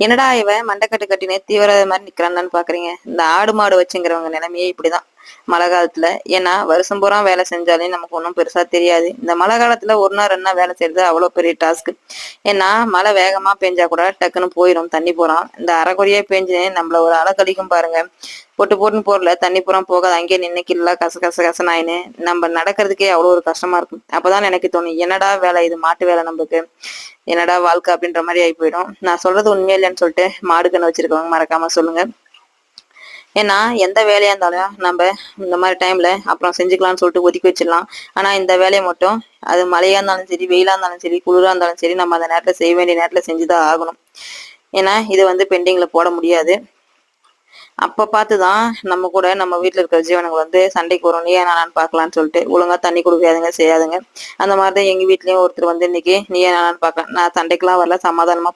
என்னடா இவன் மண்டைக்கட்டு கட்டினே தீவிர மாதிரி நிக்கிறான்னு பாக்குறீங்க? இந்த ஆடு மாடு வச்சுங்கிறவங்க நிலைமையே இப்படிதான். மழை காலத்துல. ஏன்னா வருஷம் பூரா வேலை செஞ்சாலே நமக்கு ஒன்றும் பெருசா தெரியாது. இந்த மழை காலத்துல ஒரு நாள் ரெண்டு வேலை செய்யறது அவ்வளவு பெரிய டாஸ்க் ஏன்னா மழை வேகமா பெஞ்சா கூட டக்குன்னு போயிடும் தண்ணி போறோம் இந்த அரைக்குறையா பெஞ்சு நம்மள ஒரு அலை கழிக்கும் பாருங்க. பொட்டு போட்டுன்னு போறல தண்ணி பூரா போகாது. அங்கேயே நின்று கில்லா கச கச கசனாயின்னு நம்ம நடக்கிறதுக்கே அவ்வளோ ஒரு கஷ்டமா இருக்கும். அப்பதான் எனக்கு தோணும் என்னடா வேலை இது? மாட்டு வேலை நம்மளுக்கு. என்னடா வாழ்க்கை அப்படின்ற மாதிரி ஆகி போயிடும். நான் சொல்றது உண்மையா இல்லையான்னு சொல்லிட்டு மாடு கண்ணு வச்சிருக்கவங்க மறக்காம சொல்லுங்க. ஏன்னா எந்த வேலையா இருந்தாலும் நம்ம இந்த மாதிரி டைம்ல அப்புறம் செஞ்சுக்கலாம்னு சொல்லிட்டு ஒதுக்கி வச்சிடலாம். ஆனா இந்த வேலையை மட்டும் அது மழையா இருந்தாலும் சரி வெயிலா இருந்தாலும் சரி குளிரா இருந்தாலும் சரி நம்ம அந்த நேரத்துல செய்ய வேண்டிய நேரத்துல செஞ்சுதான் ஆகணும். ஏன்னா இது வந்து பெண்டிங்ல போட முடியாது. அப்ப பார்த்துதான் நம்ம கூட நம்ம வீட்ல இருக்கிற ஜீவனங்கள் வந்து சண்டைக்கு வரும். நீ நானான்னு பார்க்கலான்னு சொல்லிட்டு ஒழுங்கா தண்ணி கொடுக்காதுங்க செய்யாதுங்க. அந்த மாதிரி தான் எங்க வீட்லயும் ஒருத்தர் வந்து இன்னைக்கு நீ நானான்னு பார்க்கலாம் நான் சண்டைக்கெலாம் வரல சமாதானமா